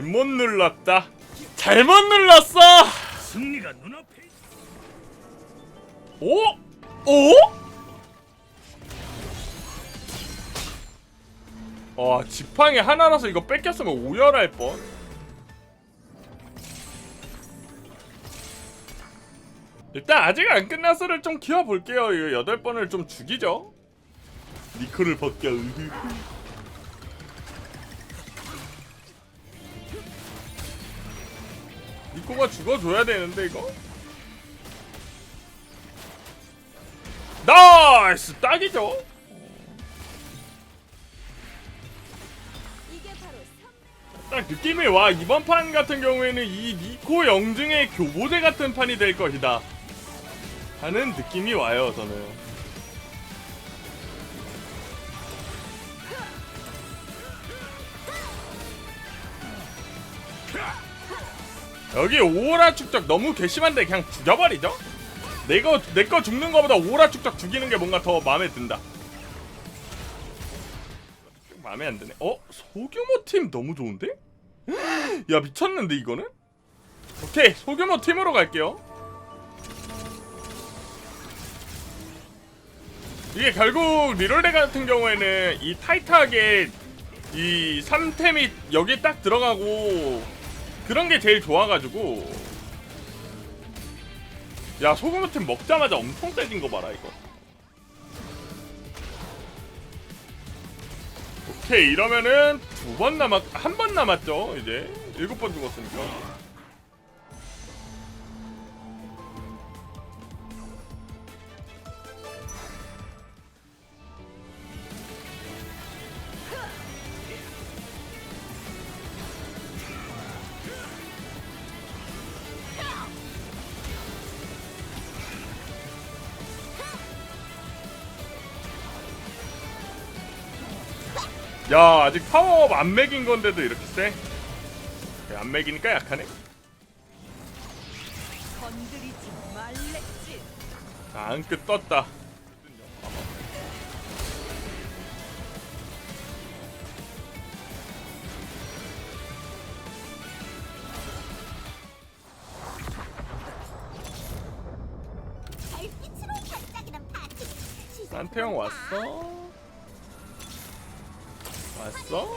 잘못 눌렀다. 잘못 눌렀어. 승리가 눈앞에 있- 오? 오? 와 지팡이 하나라서 이거 뺏겼으면 오열할 뻔. 일단 아직 안 끝났어를 좀 키워볼게요. 이거 여덟 번을 좀 죽이죠. 니코를 벗겨. 니코가 죽어줘야 되는데 이거. 나이스! 딱이죠. 딱 느낌이 와. 이번 판 같은 경우에는 이 니코 영증의 교보제 같은 판이 될 것이다. 하는 느낌이 와요 저는 여기 오라 축적 너무 괘씸한데 그냥 죽여버리죠 내거 내거 죽는 거보다 오라 축적 죽이는 게 뭔가 더 마음에 든다 마음에 안 드네 어? 소규모 팀 너무 좋은데? 야 미쳤는데 이거는? 오케이 소규모 팀으로 갈게요 이게 결국 리롤레 같은 경우에는 이 타이트하게 이 3템이 여기 딱 들어가고 그런 게 제일 좋아가지고. 야팀 먹자마자 엄청 세진 거 봐라 이거. 오케이 이러면은 두 번 남았 한 번 남았죠 이제. 일곱 번 죽었으니까 야 아직 파워업 안 매긴 건데도 이렇게 세? 안 매기니까 약하네 건드리지 말랬지. 아, 안끝 떴다 달빛으로 반짝이는 파티. 산태형 왔어? 왔어?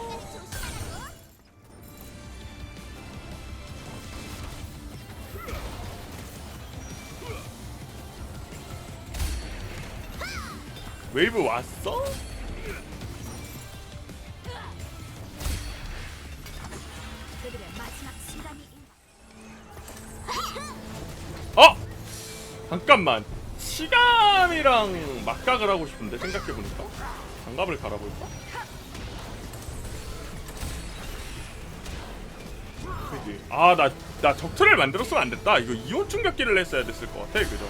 웨이브 왔어? 어! 잠깐만 시감이랑 막각을 하고 싶은데 생각해보니까 장갑을 갈아볼까? 그지 아나 나 적트를 만들었으면 안 됐다. 이거 이온 충격기를 했어야 됐을 것 같아 그죠?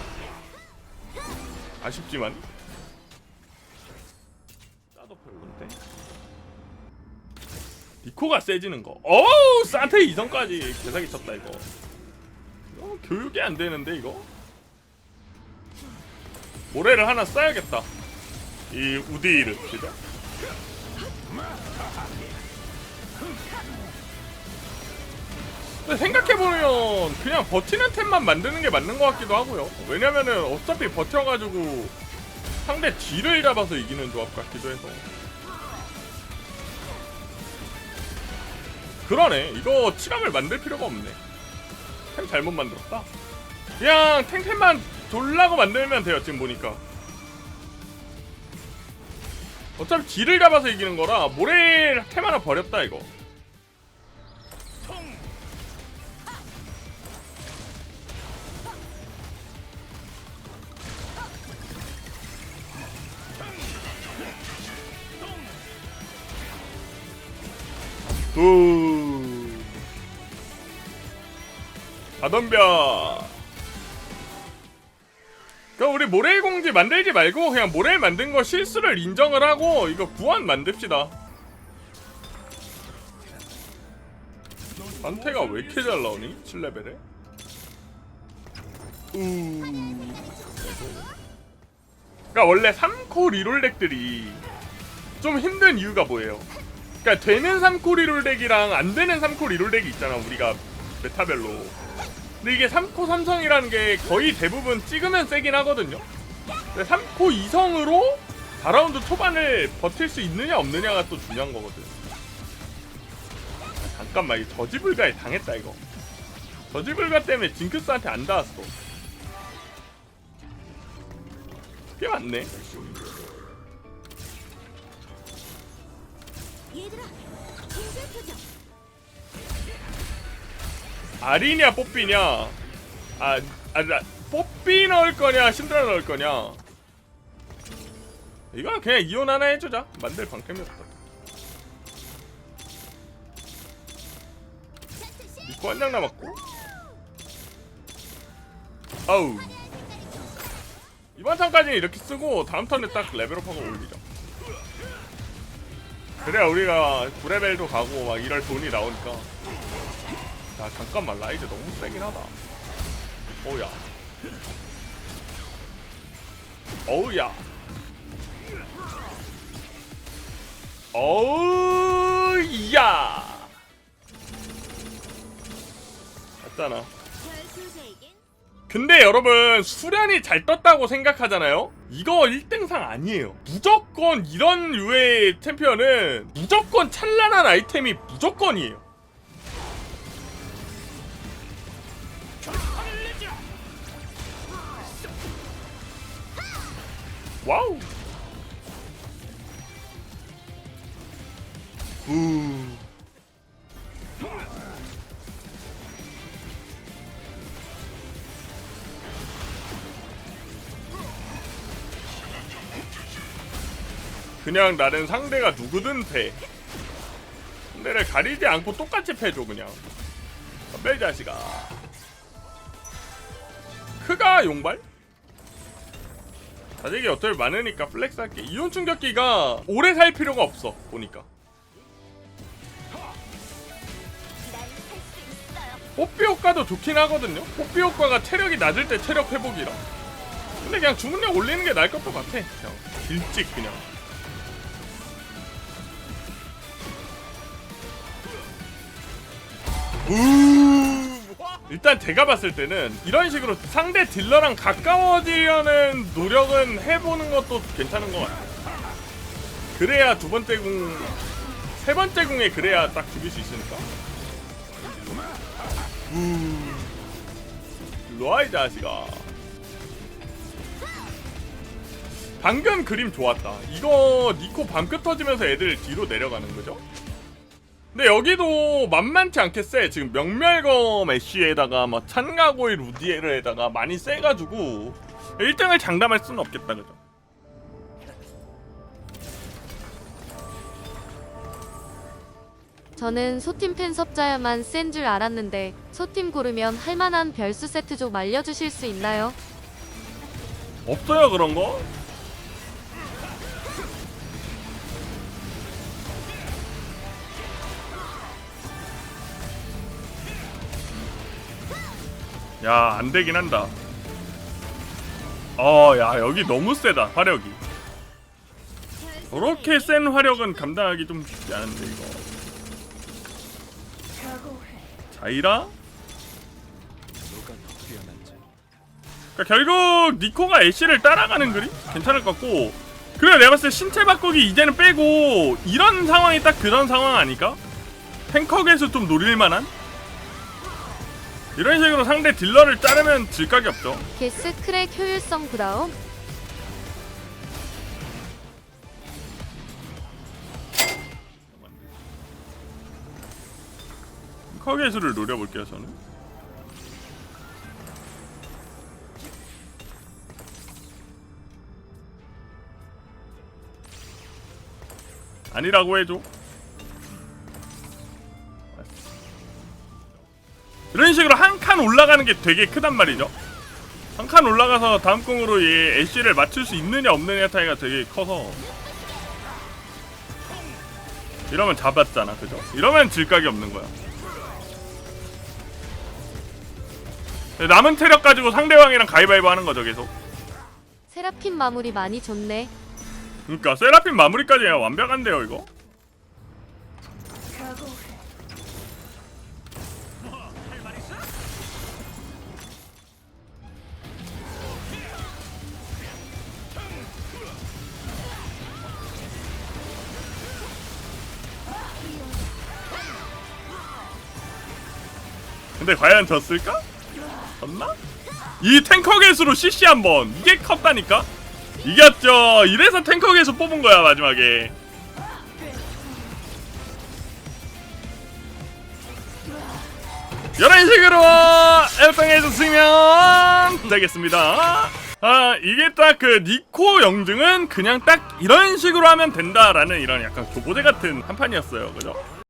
아쉽지만. 짜도 별론데? 니코가 세지는 거. 어우 산테 이성까지 개사기 쳤다 이거. 어, 교육이 안 되는데 이거? 모래를 하나 써야겠다. 이 우디를 그죠? 근데 생각해보면 그냥 버티는 템만 만드는 게 맞는 것 같기도 하고요. 왜냐면은 어차피 버텨가지고 상대 뒤를 잡아서 이기는 조합 같기도 해서. 그러네. 이거 치감을 만들 필요가 없네. 템 잘못 만들었다? 그냥 탱템만 돌라고 만들면 돼요 지금 보니까. 어차피 뒤를 잡아서 이기는 거라 모래 템 하나 버렸다 이거 우 가덤벼 그 우리 모래의 공지 만들지 말고 그냥 모래 만든 거 실수를 인정을 하고 이거 구원 만듭시다. 반태가 왜 이렇게 잘 나오니? 7레벨에? 우. 그러니까 원래 3코 리롤렉들이 좀 힘든 이유가 뭐예요? 그러니까 되는 3코 리롤 덱이랑 안 되는 3코 리롤 덱이 있잖아 우리가 메타별로. 근데 이게 3코 삼성이라는 게 거의 대부분 찍으면 세긴 하거든요. 근데 3코 이성으로 4라운드 초반을 버틸 수 있느냐 없느냐가 또 중요한 거거든. 잠깐만 이 저지불가에 당했다 이거. 저지불가 때문에 징크스한테 안 닿았어. 꽤 많네 아리냐 뽀삐냐? 아, 아 나, 뽀삐 넣을 거냐 신드라 넣을 거냐? 이건 그냥 이혼 하나 해주자. 만들 방템이었다. 니코 한장 남았고. 아우. 이번 턴까지는 이렇게 쓰고 다음 턴에 딱 레벨업하고 올리자. 그래야 우리가 9레벨도 가고 막 이럴 돈이 나오니까 야 잠깐만 라이즈 너무 세긴 하다. 오야. 어우야. 어우야. 맞잖아. 근데 여러분 수련이 잘 떴다고 생각하잖아요? 이거 1등상 아니에요. 무조건 이런 류의 챔피언은 무조건 찬란한 아이템이 무조건이에요 와우 우 그냥 나는 상대가 누구든 돼. 상대를 가리지 않고 똑같이 패줘 그냥. 덤벨 자식아. 크가 용발? 자식이 어떻게 많으니까 플렉스 할게. 이온 충격기가 오래 살 필요가 없어 보니까. 뽀삐 효과도 좋긴 하거든요. 뽀삐 효과가 체력이 낮을 때 체력 회복이라. 근데 그냥 주문력 올리는 게 나을 것도 같아. 그냥 일찍 그냥. 일단 제가 봤을 때는 이런 식으로 상대 딜러랑 가까워지려는 노력은 해보는 것도 괜찮은 것 같아요. 그래야 두 번째 궁, 세 번째 궁에 그래야 딱 죽일 수 있으니까. 로아이 자식아. 방금 그림 좋았다. 이거 니코 밤끝 터지면서 애들 뒤로 내려가는 거죠? 근데 여기도 만만치 않게 세. 지금 명멸검 애쉬에다가 뭐 찬가고의 루디에르에다가 많이 세가지고 1등을 장담할 수는 없겠다, 그죠? 저는 소팀 팬 섭자야만 센 줄 알았는데 소팀 고르면 할만한 별수 세트 좀 알려주실 수 있나요? 없어요 그런 거? 야 안되긴 한다 어야 여기 너무 세다 화력이 저렇게 센 화력은 감당하기 좀 쉽지 않은데 이거 자이라? 그러니까 결국 니코가 애쉬를 따라가는 그림? 괜찮을 것 같고 그래 내가 봤을 때 신체 바꾸기 이제는 빼고 이런 상황이 딱 그런 상황 아닐까? 탱커에서 좀 노릴만한? 이런 식으로 상대 딜러를 자르면 질 각이 없죠. 게스 크랙 효율성 브라움 탱커 개수를 노려볼게요 저는. 아니라고 해줘 칸 올라가는 게 되게 크단 말이죠. 한 칸 올라가서 다음 공으로 얘 애쉬를 맞출 수 있느냐 없느냐 차이가 되게 커서. 이러면 잡았잖아 그죠? 이러면 질각이 없는 거야. 남은 체력 가지고 상대방이랑 가위바위보 하는 거죠 계속. 세라핀 마무리 많이 좋네. 그러니까 세라핀 마무리까지 완벽한데요 이거 근데 과연 졌을까? 졌나? 이 탱커 개수로 CC 한번 이게 컸다니까? 이겼죠 이래서 탱커 개수 뽑은 거야 마지막에 이런 식으로 1등 해줬으면 되겠습니다 아 이게 딱 그 니코 영증은 그냥 딱 이런 식으로 하면 된다라는 이런 약간 교보대 같은 한 판이었어요 그죠?